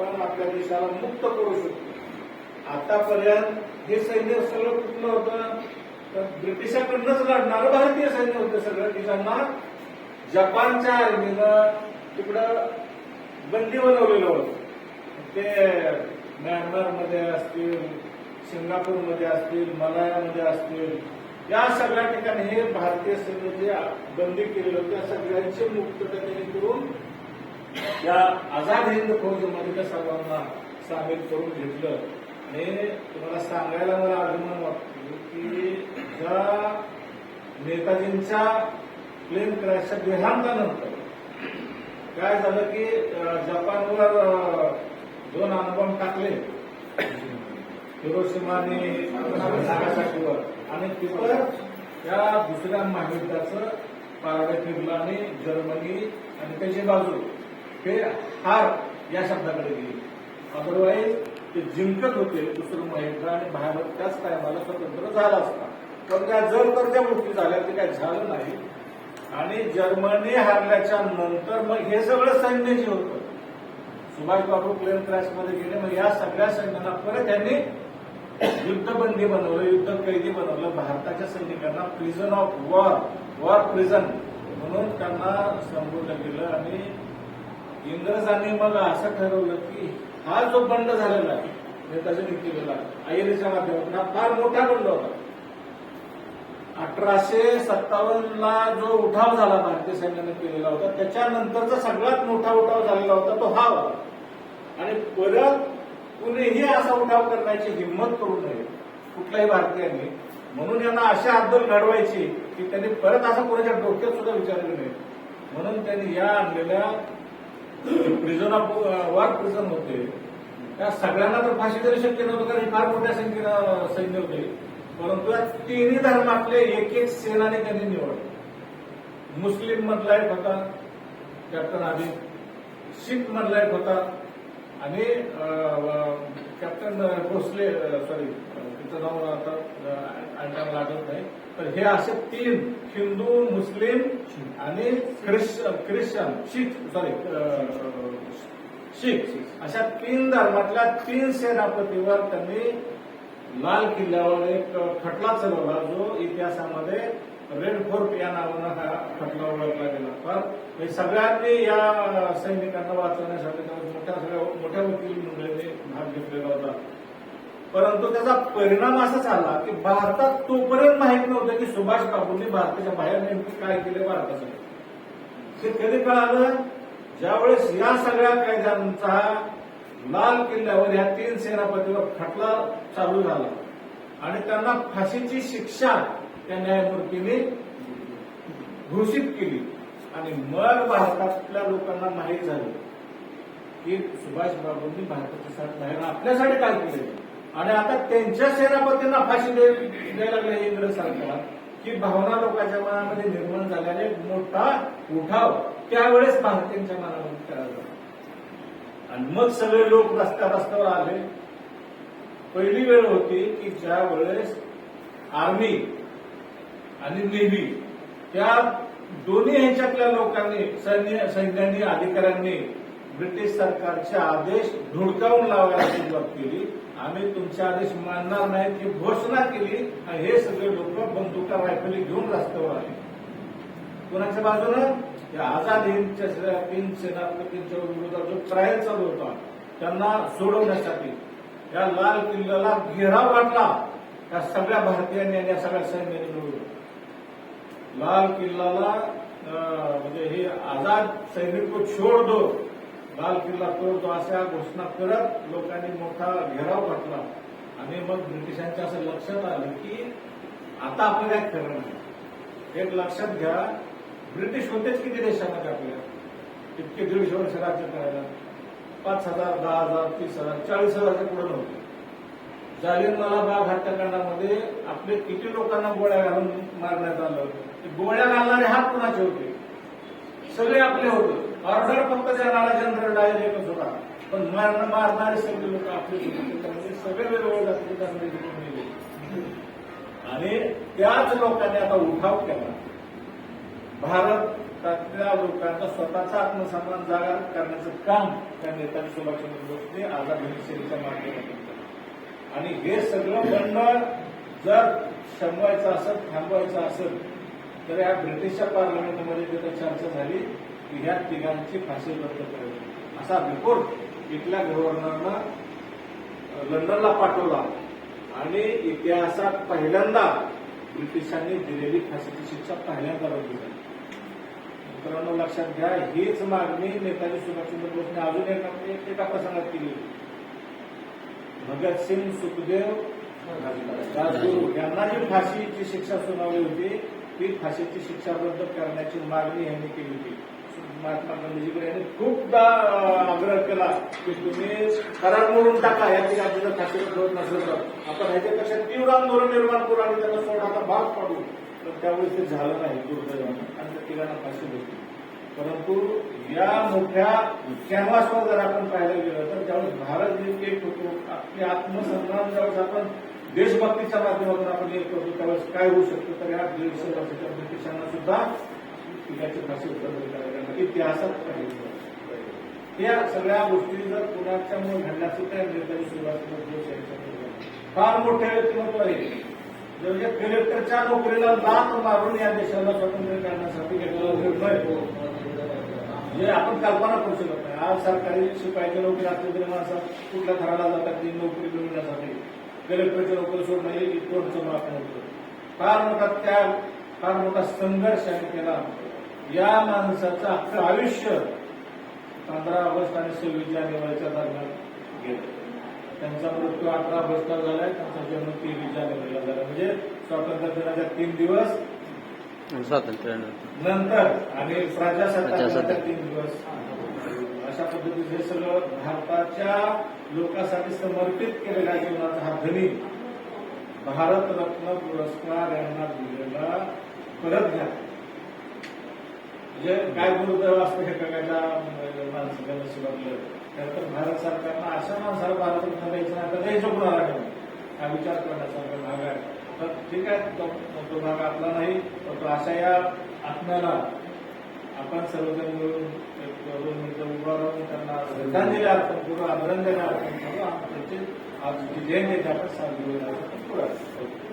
आपण आपल्या देशाला मुक्त करू शकतो. आतापर्यंत हे सैन्य सगळं कुठलं होतं? तर ब्रिटिशाकडनंच लढणारं भारतीय सैन्य होतं सगळं की ज्यांना जपानच्या आर्मीनं तिकडं बंदी बनवलेलं होतं. ते म्यानमारमध्ये असतील सिंगापूरमध्ये असतील मलायामध्ये असतील या सगळ्या ठिकाणी हे भारतीय सैन्य जे बंदी केलेलं होतं. त्या सगळ्यांची मुक्तता त्यांनी करून या आझाद हिंद फौज त्या सर्वांना सामील करून घेतलं. आणि तुम्हाला सांगायला मला अभिमान वाटतो की ज्या नेताजींच्या प्लेन क्रॅशच्या देहांतानंतर काय झालं की जपानवर दोन अणुबॉम्ब टाकले. हिरोशिमा आणि नागासाकीवर. आणि तिथं त्या दुसऱ्या महायुद्धाचं पारडे फिरलं आणि जर्मनी आणि त्याची बाजू. हे हार या शब्दाकडे गेली. अदरवाईज ते जिंकत होते दुसरं महेंद्र आणि भारत त्याच टायमाला स्वतंत्र झाला असता. पण त्या जर तर त्या गोष्टी झाल्या ते काही झालं नाही. आणि जर्मनी हारल्याच्या नंतर मग हे सगळं सैन्य जे होतं सुभाषबाबू प्लेन क्रॅशमध्ये गेले मग या सगळ्या सैन्याला परत त्यांनी युद्धबंदी बनवलं युद्ध कैदी बनवलं भारताच्या सैनिकांना prison of war war prison म्हणून त्यांना संबोधलं गेलं आणि इंग्रजांनी मग असं ठरवलं की हा जो बंड झालेला आहे नेताजींनी केलेला आयरीच्या माध्यमातून हा फार मोठा बंड होता. अठराशे सत्तावन्नला जो उठाव झाला भारतीय सैन्याने केलेला होता त्याच्यानंतरचा सगळ्यात मोठा उठाव झालेला होता तो हा होता. आणि परत कुणीही असा उठाव करण्याची हिंमत करू नये कुठल्याही भारतीयांनी. म्हणून यांना अशा अद्दल घडवायची की त्यांनी परत असं कोणाच्या डोक्यात सुद्धा विचारलं नाही. म्हणून त्यांनी या आणलेल्या प्रिझन ऑफ वॉर प्रिझन होते. त्या सगळ्यांना तर फाशी तरी शक्य नव्हतं कारण फार मोठ्या संख्येनं सैन्य होते. परंतु या तिन्ही धर्मातले एक एक सेनाने त्यांनी निवडले. मुस्लिम मधला एक होता कॅप्टन आदिल शीख मधला एक होता. आणि कॅप्टन भोसले सॉरी तिचं नाव आता आयटम लागत नाही तर हे असे तीन हिंदू मुस्लिम आणि ख्रिश्चन ख्रिश्चन शीख सॉरी शीख. अशा तीन धर्मातल्या तीन सेनापतीवर त्यांनी लाल किल्ल्यावर एक खटला चालवला जो इतिहासामध्ये रेड फोर्ट या नावानं हा खटला ओळखला गेला. तर हे सगळ्यांनी या सैनिकांना वाचवण्यासाठी मोठ्या सगळ्या मोठ्या वकील मंडळींनी भाग घेतलेला होता. परंतु त्याचा परिणाम असा झाला की भारतात तोपर्यंत माहीत नव्हतं की सुभाष बाबूंनी भारताच्या बाहेर नेमकं काय केलं भारतासाठी. ते कधी कळालं ज्यावेळेस या सगळ्या कायद्यांचा लाल किल्ल्यावर या तीन सेनापतीवर खटला चालू झाला आणि त्यांना फाशीची शिक्षा त्या न्यायमूर्तीने घोषित केली आणि मग भारतातल्या लोकांना माहीत झालं की सुभाष बाबूंनी भारताच्या सा- बाहेर आपल्यासाठी काय केलं? आणि आता त्यांच्या सेनापतींना फाशी द्यायला लागले इंग्रज सरकार की भावना लोकांच्या मनामध्ये निर्माण झाल्याने मोठा उठाव त्यावेळेस भारतीयांच्या मनामध्ये तयार आणि मग सगळे लोक रस्त्या रस्त्यावर आले. पहिली वेळ होती की ज्या वेळेस आर्मी आणि नेव्ही त्या दोन्ही ह्याच्यातल्या लोकांनी सैन्य सैन्यानी अधिकाऱ्यांनी ब्रिटिश सरकारचे आदेश धुडकावून लावायला सुरुवात केली. आम्ही तुमचे आदेश मानणार नाहीत ही घोषणा केली आणि हे सगळे लोक बंदुका रायफली घेऊन रस्त्यावर आले. कोणाच्या बाजूनं? या आझाद हिंदच्या तीन सेनापतींच्या विरोधात जो ट्रायल चालू होता त्यांना सोडवण्यासाठी. या लाल किल्ल्याला घेराव वाटला. या सगळ्या भारतीयांनी आणि या सगळ्या सैन्याने मिळवलं लाल किल्ल्याला अं, म्हणजे हे आझाद सैनिक को छोड दो लाल किल्ला तोडतो अशा घोषणा करत लोकांनी मोठा घेराव घातला. आणि मग ब्रिटिशांच्या असं लक्षात आलं की आता आपलं काय करणं नाही. एक लक्षात घ्या ब्रिटिश होतेच किती देशामध्ये आपल्या इतके दीडशे वर्ष राज्य करायला. पाच हजार दहा हजार तीस हजार चाळीस हजारच्या पुढे नव्हते. जालियनवाला बाग हत्याकांडामध्ये आपले किती लोकांना गोळ्या घालून मारण्यात आलं? ते गोळ्या घालणारे हात कुणाचे होते? सगळे आपले होते. ऑर्डर फक्त देणारा जनरल डायर एकच होता. पण मारण मारणारे सगळे लोक आपले सगळे वेगवेगळे जातीचे गेले. आणि त्याच लोकांनी आता उठाव केला. भारतातल्या लोकांचा स्वतःचा आत्मसन्मान जागा करण्याचं काम त्या नेताजी सुभाषचंद्र बोसने आझाद हिंद सेनेच्या माध्यमातून केलं. आणि हे सगळं मंडळ जर शमवायचं असेल थांबवायचं असेल तर या ब्रिटिशच्या पार्लमेंटमध्ये तिथं चर्चा झाली. की ह्या तिघांची फाशी रद्द करावी असा रिपोर्ट इथल्या गव्हर्नरनं लंडनला पाठवला. आणि इतिहासात पहिल्यांदा ब्रिटिशांनी दिलेली फाशीची शिक्षा पहिल्यांदा रद्द झाली मित्रांनो लक्षात घ्या हीच मागणी नेताजी सुभाषचंद्र बोसने अजून एका एका प्रसंगात केली. भगतसिंग सुखदेव राजगुरू यांना जी फाशीची शिक्षा सुनावली होती. ती फाशीची शिक्षा रद्द करण्याची मागणी यांनी केली होती. महात्मा गांधीजीकडे यांनी खूपदा आग्रह केला की तुम्ही करार मोडून टाका याची आपल्याला खात्री फाशी होत नसेल तर. आपण ह्याच्यापेक्षा तीव्र आंदोलन निर्माण करू आणि त्यांना सोडाचा भाग पाडू. तर त्यावेळेस ते झालं नाही दुर्दैवानं आणि त्या तिघांना फाशी भेटली. परंतु या मोठ्या कॅनव्हासवर जर आपण पाहायला गेलं तर ज्यावेळेस भारत जे एक होतो आपले आत्मसन्मान ज्यावेळेस आपण देशभक्तीच्या माध्यमातून आपण एक करतो त्यावेळेस काय होऊ शकतो? तर या दीडशे वर्षाच्या ब्रिटिशांना सुद्धा पिकाची फाशी उत्तर इतिहासात पाहिजे या सगळ्या गोष्टी जर कुणाच्यामुळे घडल्याचं त्या नेताजी सुभाषचंद्र बोस यांच्याकडे फार मोठे व्यक्तिमत्व आहे. म्हणजे कलेक्टरच्या नोकरीला लात मारून या देशाला स्वातंत्र्य करण्यासाठी घेतलेला निर्णय म्हणजे आपण कल्पना करू शकत नाही. आज सरकारी शिपायाची नोकरी असली तरी माणसं कुठल्या थराला जातात ती नोकरी मिळवण्यासाठी कलेक्टरची नोकरी सोडणं हे इतकं आपण होतं फार मोठा त्याग फार मोठा संघर्ष त्यांनी केला. या माणसाचं अख्खं आयुष्य पंधरा ऑगस्ट आणि सव्वीस जानेवारीच्या दरम्यान गेलं. त्यांचा मृत्यू अठरा ऑगस्टला झालाय त्यांचा जन्म तेवीस जानेवारीला झाला. म्हणजे स्वातंत्र्य दिनाच्या तीन दिवस नंतर आणि प्रजासत्ताक प्रजासत्ताक. तीन दिवस. अशा पद्धतीचे सगळं भारताच्या लोकांसाठी समर्पित केलेल्या जीवनाचा हा धनी भारतरत्न पुरस्कार यांना दिलेला परत घ्या. म्हणजे काय गुरुदेव असतं हे बघायला माणसाच्या नशिबातलं त्यानंतर भारत सरकारनं अशा माणसाला भारत द्यायचं नाही तर द्यायचं कुणाला हा विचार करण्यासारखा भाग आहे. तर ठीक आहे तो तो भाग आपला नाही पण तो अशा या आत्म्याला आपण सर्वजण मिळून एक दोन मिनिटं उभा राहून त्यांना श्रद्धांजली अर्पण करू अभिनंदन अर्पण करू. आणि त्यांची आज जी जयंती आपण साजरी होईल असं